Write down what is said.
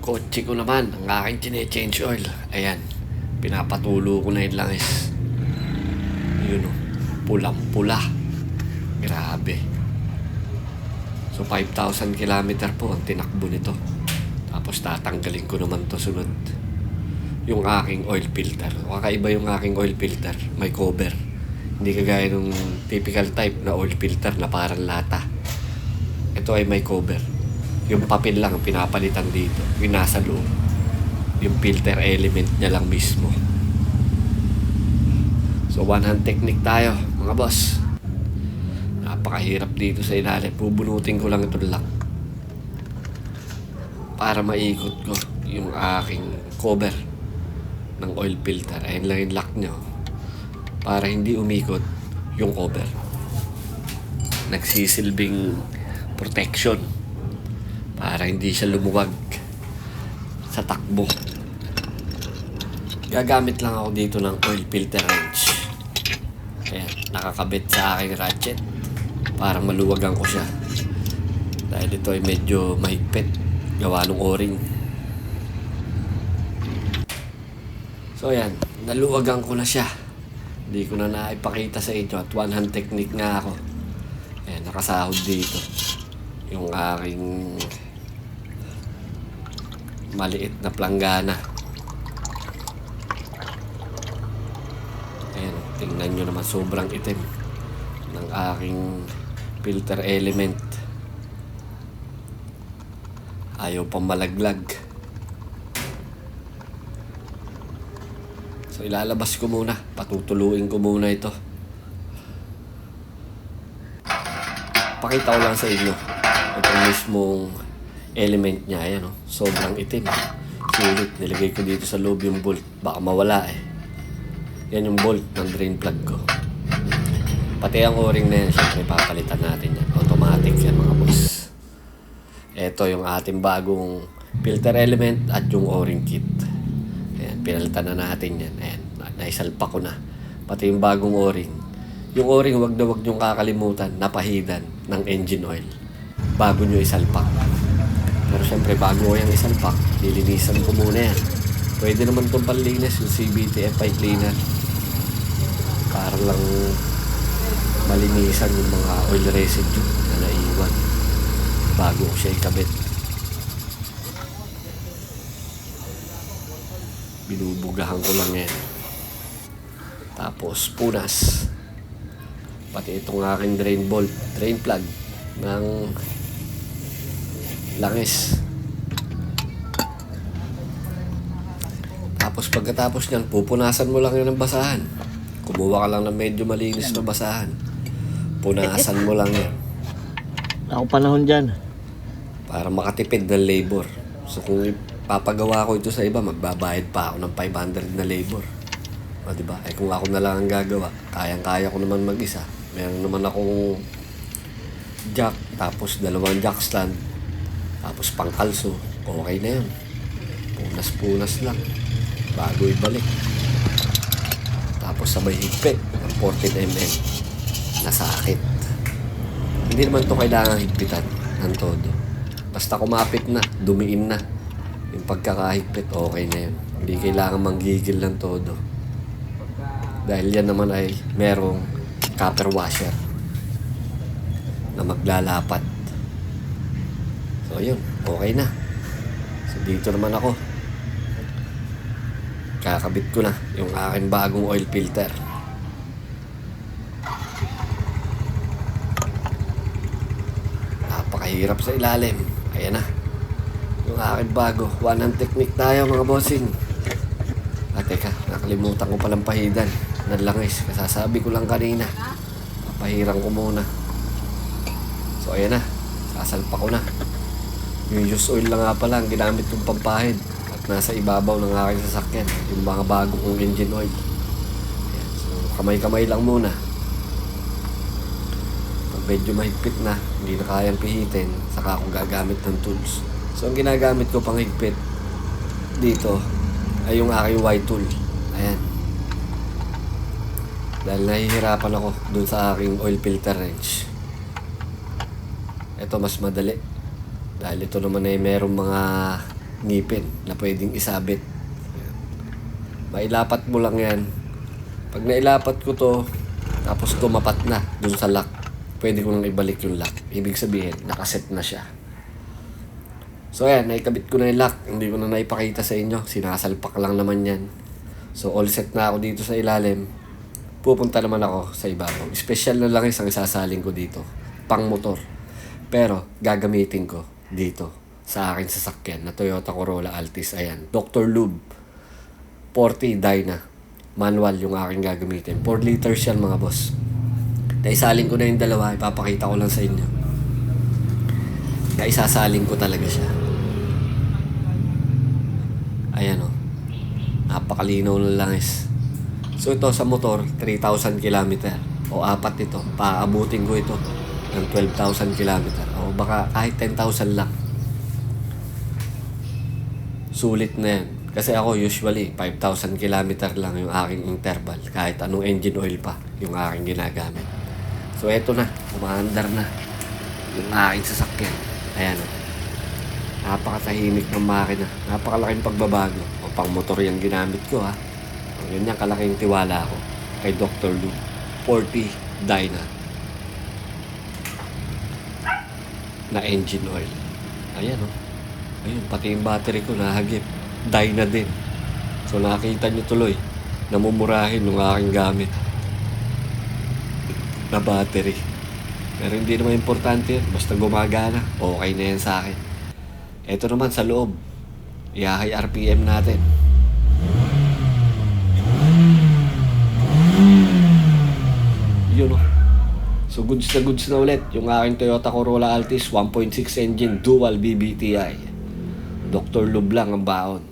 kotse ko naman, ang aking chine-change oil. Ayan, pinapatulo ko na yung langis. Yun o, pulang-pula. Grabe. So 5,000 kilometer po ang tinakbo nito. Tapos tatanggalin ko naman to sunod. Yung aking oil filter. Kakaiba yung aking oil filter. May cover. Hindi kagaya nung typical type na oil filter na parang lata. Ito ay may cover. Yung papel lang ang pinapalitan dito. Yung nasa loob. Yung filter element niya lang mismo. So one hand technique tayo mga boss. Napakahirap dito sa ilalim. Bubunutin ko lang ito lang. Para maikot ko yung aking cover ng oil filter. Ayun lang yung lock nyo. Para hindi umikot yung cover. Nagsisilbing protection. Para hindi siya lumuwag sa takbo. Gagamit lang ako dito ng oil filter wrench. Ayan, nakakabit sa aking ratchet para maluwagan ko siya. Dahil ito ay medyo mahigpit. Gawa ng o-ring. So ayan, naluwagan ko na siya. Hindi ko na naipakita sa inyo at one hand technique nga ako. Ayan, nakasahod dito. Yung aking maliit na planggana. Ayan, tingnan nyo naman sobrang itim ng aking filter element. Ayaw pang malaglag. So ilalabas ko muna, patutuluin ko muna ito. Pakita ko lang sa inyo itong mismong element niya, ayan oh, sobrang itim. Sulit, nilagay ko dito sa loob yung bolt, baka mawala eh. Yan yung bolt ng drain plug ko. Pati ang o-ring na yan, syempre papalitan natin yan. Automatic yan mga boss. Ito yung ating bagong filter element at yung o-ring kit. Ayan, pinalitan na natin yan. Ayan, na- naisalpa ko na. Pati yung bagong o-ring. Yung o-ring, wag na wag niyong kakalimutan, napahidan ng engine oil bago nyo isalpak. Pero syempre, bago yung isalpak, lilinisan ko muna yan. Pwede naman itong panlinis, yung CBT FI cleaner. Para lang malinisan yung mga oil residue na naiwan bago ko siya ikabit. Binubugahan ko lang yan. Tapos punas. Pati itong aking drain bolt, drain plug ng langis. Tapos pagkatapos niyan, pupunasan mo lang yun ng basahan. Kumuha ka lang ng medyo malinis na basahan. Punasan mo lang yan Ako panahon dyan. para makatipid ng labor. So kung papagawa ko ito sa iba, magbabayad pa ako ng 500 na labor. O, di ba? Eh kung ako na lang ang gagawa, kayang-kaya ko naman mag-isa. Meron naman akong jack, tapos dalawang jack stand, tapos pangkalso. Okay na yun. Punas-punas lang. Bago ibalik. Tapos sabay higpit ng 14 mm na sakit. Hindi naman to kailangan higpitan ng todo. Basta kumapit na, dumiin na. Yung pagkakahigpit, okay na yun. Hindi kailangan manggigil ng todo. Dahil yan naman ay merong copper washer na maglalapat. So yun, okay na. So dito naman ako. Kakabit ko na yung aking bagong oil filter. Napakahirap sa ilalim. Ayan na. Yung aking bago. One hand technique tayo mga bossing. Ah, teka. Nakalimutan ko palang pahidan. Nanlangis. Kasasabi ko lang kanina. Papahiran ko muna. So, ayan na. Sasalpa ko na. Yung use oil lang nga pala ang ginamit kong pampahid. At nasa ibabaw ng aking sasakyan. Yung mga bago kong engine oil. Ayan. So, kamay-kamay lang muna. Pag medyo mahigpit na, hindi na kayang pihitin, saka ako gagamit ng tools. So, ang ginagamit ko pang higpit dito ay yung aking white tool. Ayan. Dahil nahihirapan ako dun sa aking oil filter wrench. Ito mas madali. Dahil ito naman ay merong mga ngipin na pwedeng isabit. Mailapat mo lang yan. Pag nailapat ko to, tapos tumapat na dun sa lock, pwede ko nang ibalik yung lock. Ibig sabihin, nakaset na siya. So ayan, naikabit ko na yung lock. Hindi ko na naipakita sa inyo. Sinasalpak lang naman yan. So all set na ako dito sa ilalim. Pupunta naman ako sa ibabaw. Special na lang isang isasaling ko dito. Pang motor. Pero gagamitin ko dito sa akin sasakyan na Toyota Corolla Altis. Ayan, Dr. Lube. 40 Dyna. Manual yung aking gagamitin. 4 liters yan mga boss. Naisaling ko na yung dalawa. Ipapakita ko lang sa inyo. Naisasaling ko talaga siya. Ayan o. Napakalinaw ng langis. So ito sa motor, 3,000 km. O apat ito. Paabutin ko ito ng 12,000 km. O baka kahit 10,000 lang. Sulit na yan. Kasi ako usually 5,000 km lang yung aking interval. Kahit anong engine oil pa yung aking ginagamit. So eto na, umaandar na yung aking sasakyan. Ayan o. Napakatahimik ng makina. Napakalaking pagbabago. O pang motor yung ginamit ko ha. Yun yung kalaking tiwala ko kay Dr. Lou. 40 Dyna na engine oil. Ayan o. Ayun, pati yung battery ko nahagip. Dyna din. So nakita nyo tuloy, namumurahin ng aking gamit na battery. Pero hindi naman importante yun. Basta gumagana, okay na yan sa akin. Ito naman sa loob. Iyahay RPM natin. Yun oh. So goods na goods na ulit. Yung aking Toyota Corolla Altis 1.6 engine dual BBTI. Dr. Lube lang ang baon.